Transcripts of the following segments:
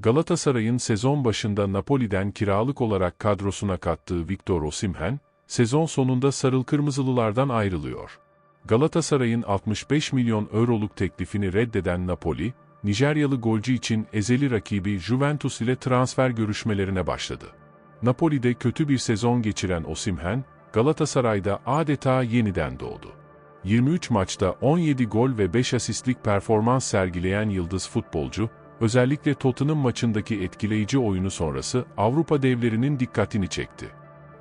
Galatasaray'ın sezon başında Napoli'den kiralık olarak kadrosuna kattığı Victor Osimhen, sezon sonunda sarıl kırmızılılardan ayrılıyor. Galatasaray'ın 65 milyon euroluk teklifini reddeden Napoli, Nijeryalı golcü için ezeli rakibi Juventus ile transfer görüşmelerine başladı. Napoli'de kötü bir sezon geçiren Osimhen, Galatasaray'da adeta yeniden doğdu. 23 maçta 17 gol ve 5 asistlik performans sergileyen yıldız futbolcu, özellikle Tottenham maçındaki etkileyici oyunu sonrası Avrupa devlerinin dikkatini çekti.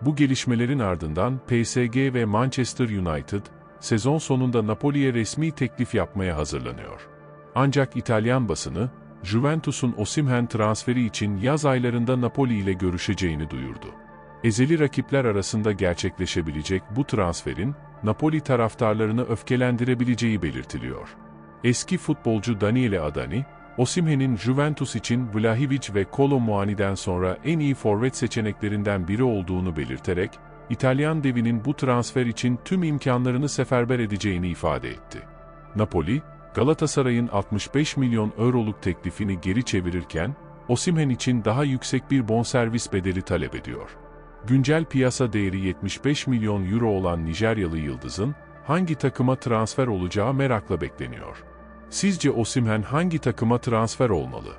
Bu gelişmelerin ardından PSG ve Manchester United, sezon sonunda Napoli'ye resmi teklif yapmaya hazırlanıyor. Ancak İtalyan basını, Juventus'un Osimhen transferi için yaz aylarında Napoli ile görüşeceğini duyurdu. Ezeli rakipler arasında gerçekleşebilecek bu transferin, Napoli taraftarlarını öfkelendirebileceği belirtiliyor. Eski futbolcu Daniele Adani, Osimhen'in Juventus için Vlahovic ve Kolo Muani'den sonra en iyi forvet seçeneklerinden biri olduğunu belirterek, İtalyan devinin bu transfer için tüm imkanlarını seferber edeceğini ifade etti. Napoli, Galatasaray'ın 65 milyon euroluk teklifini geri çevirirken, Osimhen için daha yüksek bir bonservis bedeli talep ediyor. Güncel piyasa değeri 75 milyon euro olan Nijeryalı Yıldız'ın, hangi takıma transfer olacağı merakla bekleniyor. Sizce Osimhen hangi takıma transfer olmalı?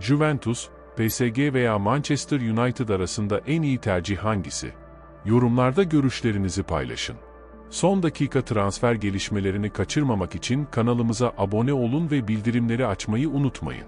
Juventus, PSG veya Manchester United arasında en iyi tercih hangisi? Yorumlarda görüşlerinizi paylaşın. Son dakika transfer gelişmelerini kaçırmamak için kanalımıza abone olun ve bildirimleri açmayı unutmayın.